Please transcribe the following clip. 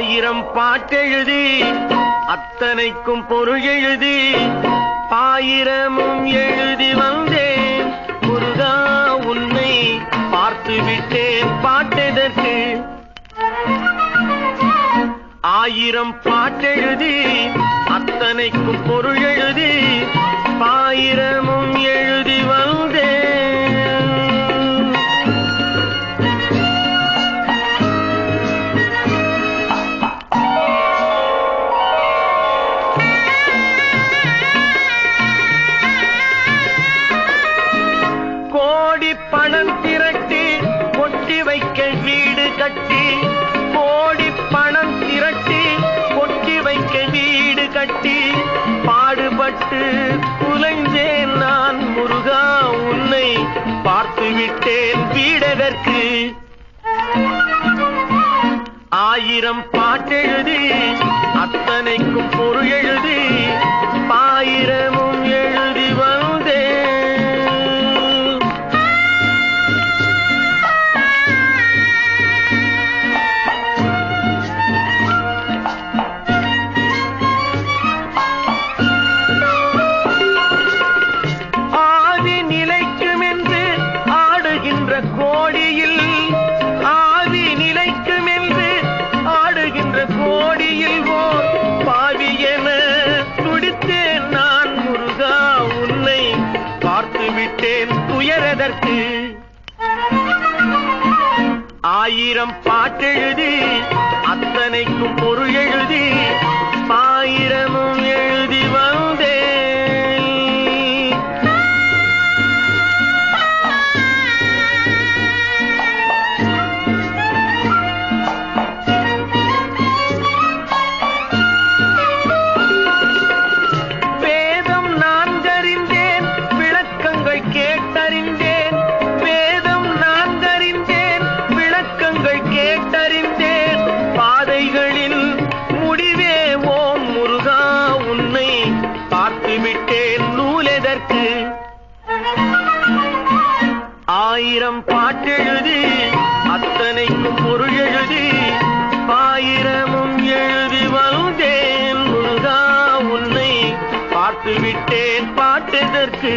ஆயிரம் பாட்டெழுதி அத்தனைக்கும் பொருள் எழுதி ஆயிரமும் எழுதி வந்தேன். முருகா உன்னை பார்த்து விட்டேன் பாட்டெதற்கு. ஆயிரம் பாட்டெழுதி கட்டி பாடுபட்டு குலைஞ்சேன் நான் முருகா உன்னை பார்த்து விட்டேன் வீடதற்கு ஆயிரம் பாட்டெழுதி அத்தனைக்கும் பொருள் எழுதி பாயிரம் ஆயிரம் பாட்டெழுதி அத்தனைக்கும் பொருள் எழுதி ஆயிரம் பாட்டெழுதி அத்தனைக்கும் பொருள் எழுதி ஆயிரமும் எழுதி வந்தேன் முருகா உன்னை பார்த்து விட்டேன் பாட்டெதற்கு.